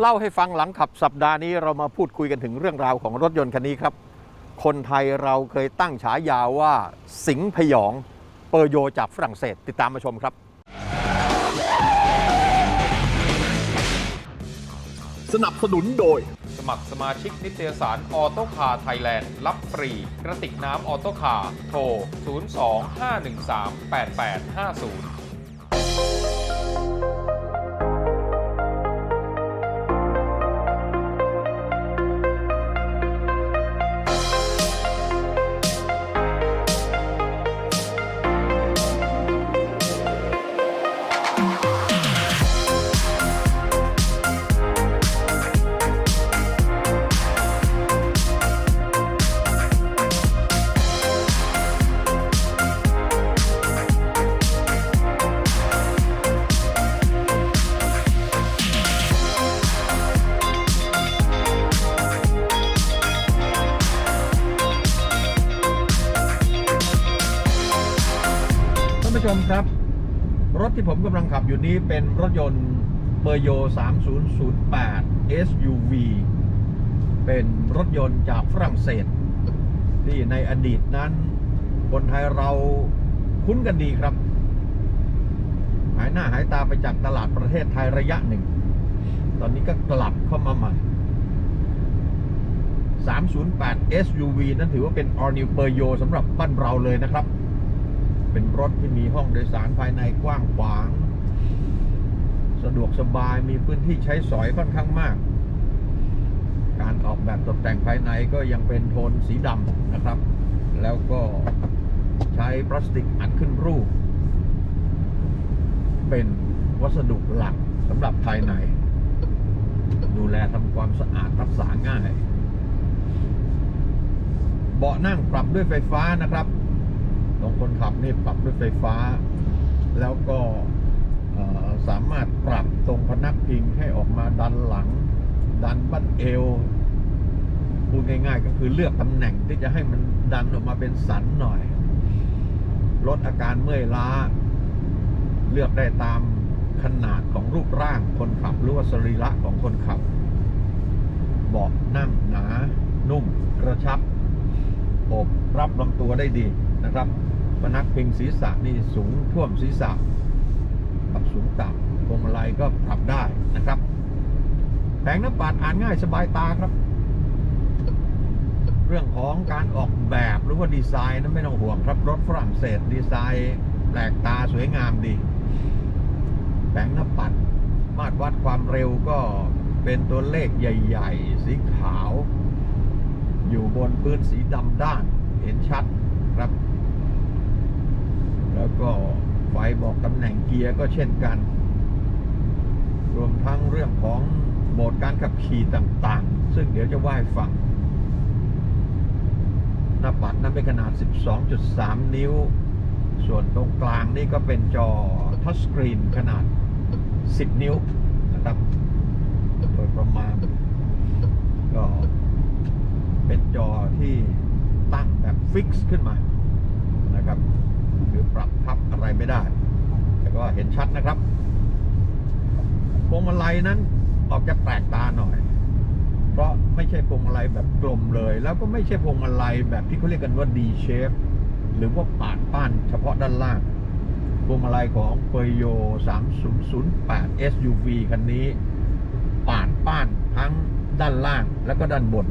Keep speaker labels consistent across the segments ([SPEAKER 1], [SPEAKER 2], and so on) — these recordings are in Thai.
[SPEAKER 1] เล่าให้ฟังหลังขับสัปดาห์นี้เรามาพูดคุยกันถึงเรื่องราวของรถยนต์คันนี้ครับ คนไทยเราเคยตั้งฉายาว่าสิงห์พยอง เปอร์โยจากฝรั่งเศสติดตามมาชมครับ
[SPEAKER 2] สนับสนุนโดย
[SPEAKER 3] สมัครสมาชิกนิตยสารออโตคาไทยแลนด์รับฟรี กระติกน้ำออโตคาโทร 02-513-8850
[SPEAKER 1] ที่ผมกำลังขับอยู่นี้เป็นรถยนต์เปอร์โย 3008 SUV เป็นรถยนต์จากฝรั่งเศส ที่ในอดีตนั้น คนไทยเราคุ้นกันดีครับ หายหน้าหายตาไปจากตลาดประเทศไทยระยะหนึ่ง ตอนนี้ก็กลับเข้ามาใหม่ 308 SUV นั้นถือว่าเป็น All New p e r y o สำหรับบ้านเราเลยนะครับ เป็นรถที่มีห้องโดยสารภายในกว้างขวาง สะดวกสบายมีพื้นที่ใช้สอยค่อนข้างมาก การออกแบบตกแต่งภายในก็ยังเป็นโทนสีดำนะครับ แล้วก็ใช้พลาสติกอัดขึ้นรูป เป็นวัสดุหลักสำหรับภายใน ดูแลทำความสะอาดรักษาง่าย เบาะนั่งปรับด้วยไฟฟ้านะครับ ตรงคนขับนี่ปรับด้วยไฟฟ้า แล้วก็สามารถปรับตรงพนักพิงให้ออกมาดันหลัง ดันบั้นเอวพูดง่ายๆ ก็คือเลือกตำแหน่งที่จะให้มันดันออกมาเป็นสันหน่อย ลดอาการเมื่อยล้า เลือกได้ตามขนาดของรูปร่างคนขับ หรือว่าสรีระของคนขับ เบาะนั่งหนา นุ่มกระชับอบรับลำตัวได้ดี นะครับพนักพิงศีรษะนี่สูงท่วมศีรษะปรับสูงต่ำพวงมาลัยก็ปรับได้นะครับแผงน้ำปัดอ่านง่ายสบายตาครับ เรื่องของการออกแบบหรือว่าดีไซน์นั้นไม่ต้องห่วงครับรถฝรั่งเศสดีไซน์แปลกตาสวยงามดีแผงน้ำปัดมาตรวัดความเร็วก็เป็นตัวเลขใหญ่ ๆ สีขาว อยู่บนพื้นสีดำด้านเห็นชัดครับ แล้วก็ไฟบอกตำแหน่งเกียร์ก็เช่นกัน รวมทั้งเรื่องของโหมดการขับขี่ต่างๆ ซึ่งเดี๋ยวจะว่าให้ฟัง หน้าปัดนั้นเป็นขนาด 12.3 นิ้ว ส่วนตรงกลางนี่ก็เป็นจอทัชสกรีนขนาด 10 นิ้วนะครับโดยประมาณ ก็เป็นจอที่ตั้งแบบฟิกซ์ขึ้นมานะครับ ปรับพับอะไรไม่ได้ แต่ก็เห็นชัดนะครับพวงมาลัยนั้นออกจะแปลกตาหน่อย เพราะไม่ใช่พวงมาลัยแบบกลมเลย แล้วก็ไม่ใช่พวงมาลัยแบบที่เขาเรียกกันว่า D shape หรือว่าปาดป้านเฉพาะด้านล่างพวงมาลัยของ p e r y o 3008 SUV คันนี้ ปาดป้านทั้งด้านล่างแล้วก็ด้านบน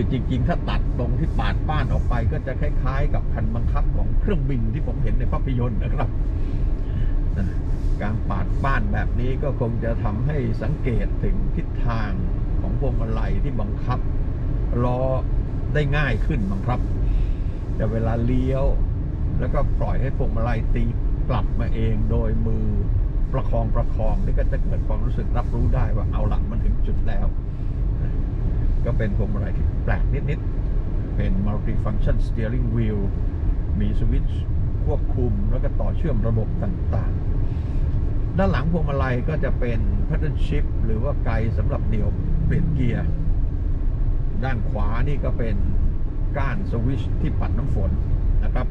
[SPEAKER 1] คือจริง ๆ ถ้าตัดตรงที่ปาดป้านออกไป ก็จะคล้ายๆ กับคันบังคับของเครื่องบินที่ผมเห็นในภาพยนตร์นะครับ การปาดป้านแบบนี้ก็คงจะทำให้สังเกตถึงทิศทางของพวงมาลัยที่บังคับล้อได้ง่ายขึ้นบังครับ แต่เวลาเลี้ยว แล้วก็ปล่อยให้พวงมาลัยตีกลับมาเองโดยมือประคองประคองนี่ก็จะเกิดความรู้สึกรับรู้ได้ว่าเอาหละมันถึงจุดแล้ว ก็เป็นพวงมาลัยที่แปลกนิด ๆ เป็น multi-function steering wheel มีสวิตช์ควบคุมแล้วก็ต่อเชื่อมระบบต่าง ๆ ด้านหลังพวงมาลัยก็จะเป็น pattern shift หรือว่าไกสำหรับเดี่ยวเปลี่ยนเกียร์ ด้านขวานี่ก็เป็นก้านสวิตช์ที่ปัดน้ำฝนนะครับ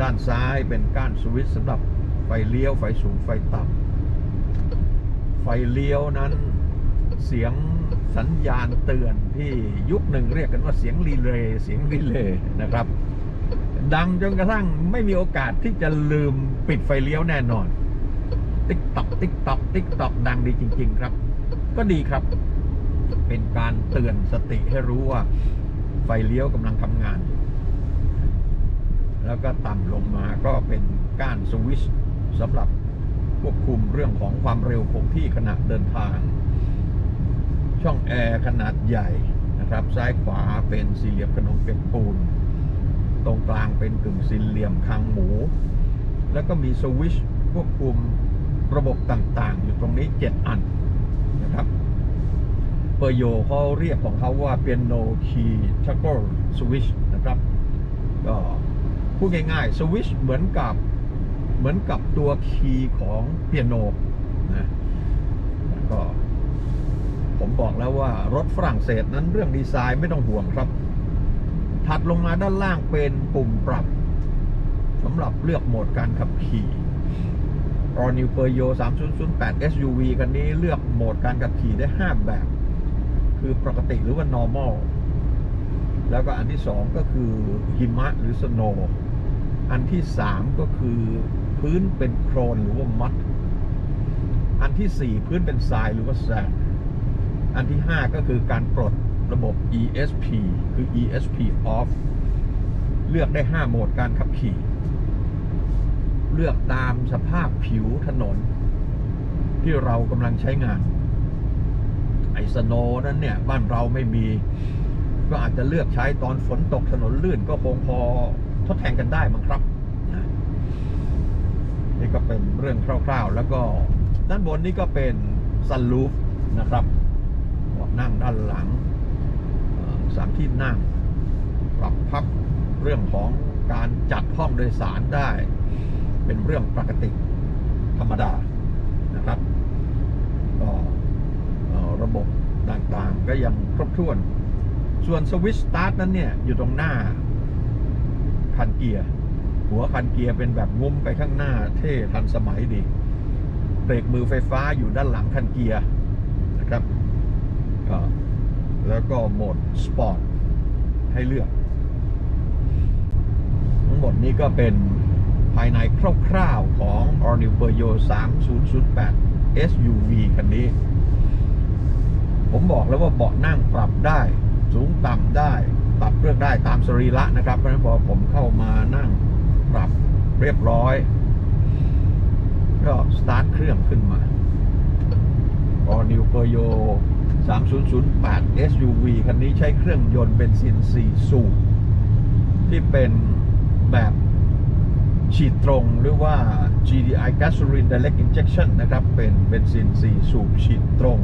[SPEAKER 1] ด้านซ้ายเป็นก้านสวิตช์สำหรับไฟเลี้ยวไฟสูงไฟต่ำไฟไฟเลี้ยวนั้นเสียง สัญญาณเตือนที่ยุคหนึ่งเรียกกันว่าเสียงรีเลย์เสียงรีเลย์นะครับ ดังจนกระทั่งไม่มีโอกาสที่จะลืมปิดไฟเลี้ยวแน่นอน ติ๊กตอกติ๊กตอกติ๊กตอกดังดีจริง ๆ ครับ ก็ดีครับ เป็นการเตือนสติให้รู้ว่า ไฟเลี้ยวกำลังทำงาน แล้วก็ต่ำลงมาก็เป็นก้านสวิชสำหรับควบคุมเรื่องของความเร็วคงที่ขณะเดินทาง ช่องแอร์ขนาดใหญ่นะครับ ซ้ายขวาเป็นสี่เหลี่ยมขนมเป็ดปูน ตรงกลางเป็นกึ่งสี่เหลี่ยมคางหมู แล้วก็มีสวิชควบคุมระบบต่างๆ อยู่ตรงนี้ 7 อันนะครับเปอร์โยเขาเรียกของเขาว่าเป็นโนคีชักเกิลสวิชนะครับ ก็พูดง่ายๆสวิชเหมือนกับเหมือนกับตัวคีย์ของเปียโนนะแล้วก็ ผมบอกแล้วว่ารถฝรั่งเศสนั้นเรื่องดีไซน์ไม่ต้องห่วงครับ ถัดลงมาด้านล่างเป็นปุ่มปรับสำหรับเลือกโหมดการขับขี่ All New p e r y o 3008 SUV คันนี้เลือกโหมดการขับขี่ได้ 5 แบบ คือปกติหรือว่า normal แล้วก็อันที่ 2 ก็คือหิมะหรือ snow อันที่ 3 ก็คือพื้นเป็นโครนหรือว่ามัด อันที่ 4 พื้นเป็นทรายหรือว่าแซน อันที่ 5 ก็คือการปลดระบบ ESP คือ ESP off เลือกได้ 5 โหมดการขับขี่ เลือกตามสภาพผิวถนน ที่เรากำลังใช้งาน ไอสโนนั้นเนี่ย บ้านเราไม่มี ก็อาจจะเลือกใช้ตอนฝนตกถนนลื่นก็คงพอทดแทนกันได้มั้งครับนี่ก็เป็นเรื่องคร่าวๆ แล้วก็ด้านบนนี่ก็เป็นซันลูฟนะครับ นั่งด้านหลังสามที่นั่ง ปรับพับเรื่องของการจัดห้องโดยสารได้ เป็นเรื่องปกติธรรมดานะครับก็ระบบต่างๆก็ยังครบถ้วน ส่วนสวิตช์สตาร์ทนั้นเนี่ย อยู่ตรงหน้าคันเกียร์หัวคันเกียร์เป็นแบบงุ้มไปข้างหน้าเท่ทันสมัยดีเบรกมือไฟฟ้าอยู่ด้านหลังคันเกียร์นะครับ แล้วก็โหมดสปอร์ตให้เลือก ทั้งหมดนี้ก็เป็นภายในคร่าวๆของ All New Peugeot 3008 SUV คันนี้ ผมบอกแล้วว่าเบาะนั่งปรับได้ สูงต่ำได้ ปรับเลือกได้ตามสรีระนะครับ เพราะฉะนั้นพอผมเข้ามานั่งปรับเรียบร้อยก็สตาร์ทเครื่องขึ้นมา All New Peugeot 3008 SUV คันนี้ใช้เครื่องยนต์เบนซิน 4 สูบที่เป็นแบบฉีดตรงหรือว่า GDI Gasoline Direct Injection นะครับ เป็นเบนซิน 4 สูบฉีดตรง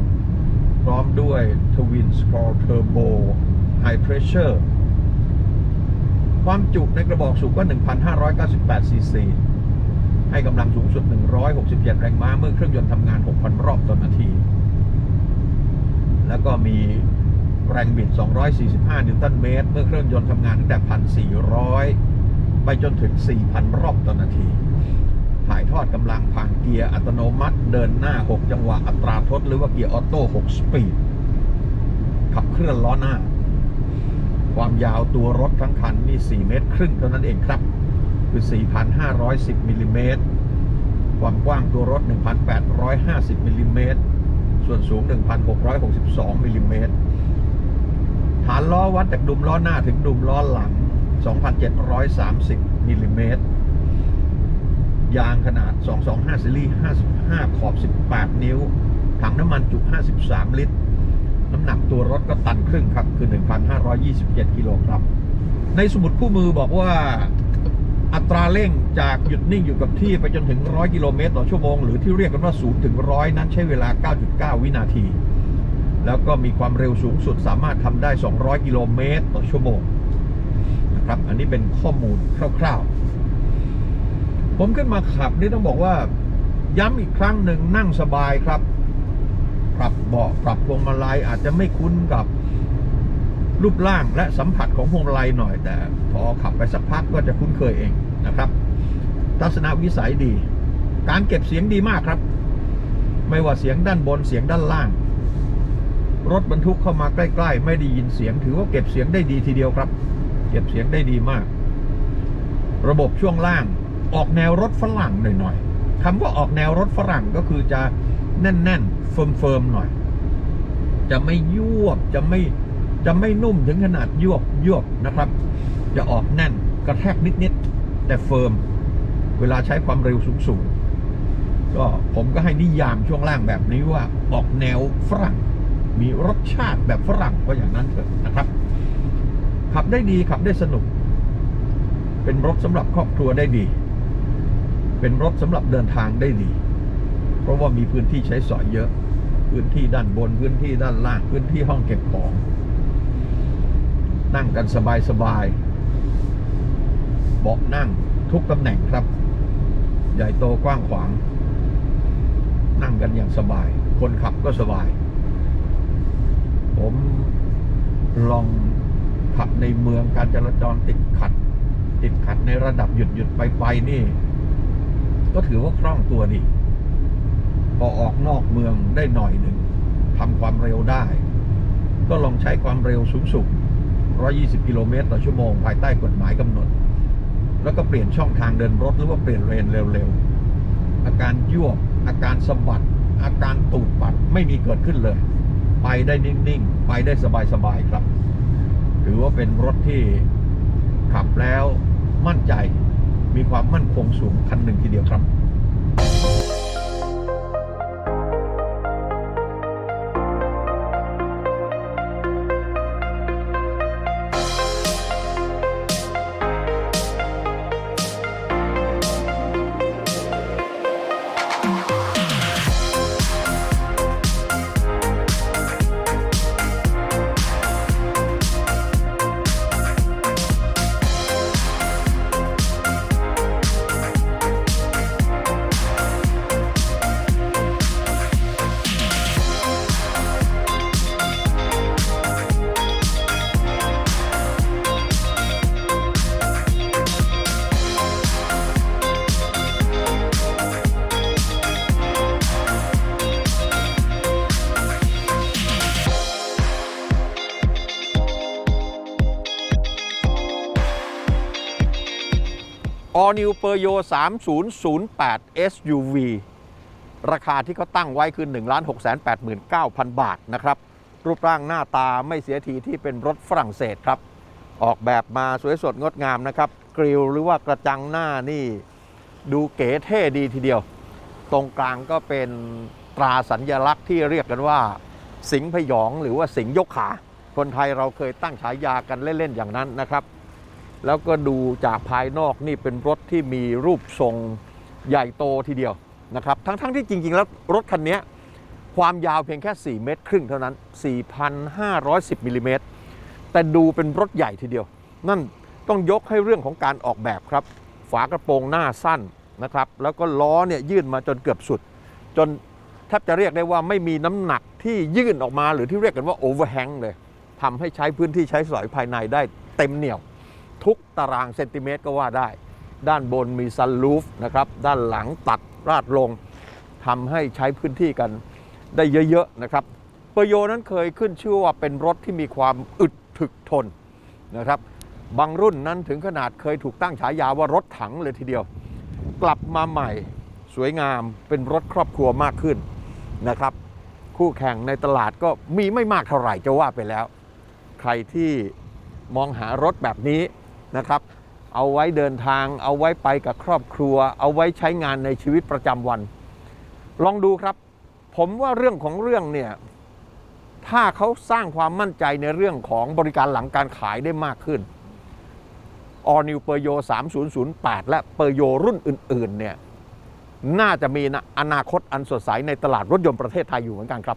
[SPEAKER 1] พร้อมด้วย Twin Scroll Turbo High Pressure ความจุในกระบอกสูบก็ 1,598 ซีซี ให้กำลังสูงสุด 167 แรงม้า เมื่อเครื่องยนต์ทำงาน 6,000 รอบต่อนาที แล้วก็มีแรงบิด 245 นิวตันเมตร เมื่อเครื่องยนต์ทำงานตั้งแต่ 1,400 ไปจนถึง 4,000 รอบต่อนาที ถ่ายทอดกำลังผ่านเกียร์อัตโนมัติเดินหน้า 6 จังหวะอัตราทด หรือว่าเกียร์ออโต้ 6 สปีด ขับเคลื่อนล้อหน้า ความยาวตัวรถทั้งคันนี่ 4 เมตรครึ่งเท่านั้นเองครับ คือ 4,510 มิลลิเมตร ความกว้างตัวรถ 1,850 มิลลิเมตร ส่วนสูง 1,662มิลลิเมตรฐานล้อวัดจากดุมล้อหน้าถึงดุมล้อหลัง 2,730มิลลิเมตรยางขนาด 225ซีรีส์55 ขอบ 18 นิ้ว ถังน้ำมันจุ 53 ลิตร น้ำหนักตัวรถก็ตันครึ่งครับ คือ 1,527 กิโลกรัม ในสมุดคู่มือบอกว่า อัตราเร่งจากหยุดนิ่งอยู่กับที่ไปจนถึง 100 กิโลเมตรต่อชั่วโมง หรือที่เรียกกันว่า0ถึง100 นั้นใช้เวลา 9.9 วินาที แล้วก็มีความเร็วสูงสุดสามารถทำได้ 200 กิโลเมตรต่อชั่วโมงนะครับ อันนี้เป็นข้อมูลคร่าวๆ ผมขึ้นมาขับนี่ต้องบอกว่าย้ำอีกครั้งหนึ่งนั่งสบายครับ ปรับเบาะปรับพวงมาลัยอาจจะไม่คุ้นกับ รูปร่างและสัมผัสของพวงมาลัยหน่อย แต่พอขับไปสักพักก็จะคุ้นเคยเองนะครับ ทัศนวิสัยดี การเก็บเสียงดีมากครับ ไม่ว่าเสียงด้านบนเสียงด้านล่าง รถบรรทุกเข้ามาใกล้ ๆ ไม่ได้ยินเสียงถือว่าเก็บเสียงได้ดีทีเดียวครับ เก็บเสียงได้ดีมาก ระบบช่วงล่างออกแนวรถฝรั่งหน่อยๆคำว่าออกแนวรถฝรั่งก็คือจะแน่นๆเฟิร์มๆหน่อย จะไม่ยวบจะไม่ จะไม่นุ่มถึงขนาดยวบยวบนะครับ จะออกแน่นกระแทกนิดๆแต่เฟิร์ม เวลาใช้ความเร็วสูงๆก็ผมก็ให้นิยามช่วงล่างแบบนี้ว่าออกแนวฝรั่ง มีรสชาติแบบฝรั่งก็อย่างนั้นเถอะนะครับ ขับได้ดีขับได้สนุก เป็นรถสำหรับครอบครัวได้ดี เป็นรถสำหรับเดินทางได้ดี เพราะว่ามีพื้นที่ใช้สอยเยอะ พื้นที่ด้านบนพื้นที่ด้านล่างพื้นที่ห้องเก็บของ นั่งกันสบายๆเบาะนั่งทุกตำแหน่งครับ ใหญ่โตกว้างขวาง นั่งกันอย่างสบาย คนขับก็สบาย ผมลองขับในเมืองการจราจรติดขัด ติดขัดในระดับหยุดหยุดไปไปนี่ ก็ถือว่าคล่องตัวดี พอออกนอกเมืองได้หน่อยหนึ่งทำความเร็วได้ ก็ลองใช้ความเร็วสูงสุด 120 กิโลเมตรต่อชั่วโมงภายใต้กฎหมายกำหนด แล้วก็เปลี่ยนช่องทางเดินรถหรือว่าเปลี่ยนเลนเร็วๆ อาการยั่วอาการสะบัด อาการตูดปัดไม่มีเกิดขึ้นเลย ไปได้นิ่งๆ ไปได้สบายๆครับ ถือว่าเป็นรถที่ขับแล้วมั่นใจมีความมั่นคงสูงคันหนึ่งทีเดียวครับ All New p e r y o 3008 SUV ราคาที่เขาตั้งไว้คือ 1 6 8 9 0 0 0 บาทนะครับ รูปร่างหน้าตาไม่เสียทีที่เป็นรถฝรั่งเศสครับ ออกแบบมาสวยสดงดงามนะครับ กริลหรือว่ากระจังหน้านี่ดูเก๋เท่ดีทีเดียว ตรงกลางก็เป็นตราสัญญลักษณ์ที่เรียกกันว่า สิงห์พยองหรือว่าสิงห์ยกขา คนไทยเราเคยตั้งฉายากันเล่น ๆ อย่างนั้นนะครับ แล้วก็ดูจากภายนอกนี่เป็นรถที่มีรูปทรงใหญ่โตทีเดียวนะครับ ทั้งๆที่จริง ๆ แล้วรถคันนี้ความยาวเพียงแค่ 4 เมตรครึ่งเท่านั้น 4,510มิลลิเมตรแต่ดูเป็นรถใหญ่ทีเดียว นั่นต้องยกให้เรื่องของการออกแบบครับ ฝากระโปรงหน้าสั้นนะครับ แล้วก็ล้อเนี่ยยื่นมาจนเกือบสุด จนแทบจะเรียกได้ว่าไม่มีน้ำหนักที่ยื่นออกมาหรือที่เรียกกันว่าโอเวอร์แฮงเลยทำให้ใช้พื้นที่ใช้สอยภายในได้เต็มเหนี่ยว ทุกตารางเซนติเมตรก็ว่าได้ ด้านบนมีซันลูฟนะครับด้านหลังตัดราดลงทำให้ใช้พื้นที่กันได้เยอะๆนะครับเปโยนั้นเคยขึ้นชื่อว่าเป็นรถที่มีความอึดถึกทนนะครับบางรุ่นนั้นถึงขนาดเคยถูกตั้งฉายาว่ารถถังเลยทีเดียว กลับมาใหม่สวยงามเป็นรถครอบครัวมากขึ้นนะครับ คู่แข่งในตลาดก็มีไม่มากเท่าไหร่จะว่าไปแล้ว ใครที่มองหารถแบบนี้ นะครับ เอาไว้เดินทาง เอาไว้ไปกับครอบครัว เอาไว้ใช้งานในชีวิตประจำวัน ลองดูครับ ผมว่าเรื่องของเรื่องเนี่ย ถ้าเขาสร้างความมั่นใจในเรื่องของบริการหลังการขายได้มากขึ้น All New p e r y o 3008 และ p e r y o รุ่นอื่น ๆ เนี่ย น่าจะมีอนาคตอันสดใสในตลาดรถยนต์ประเทศไทยอยู่เหมือนกันครับ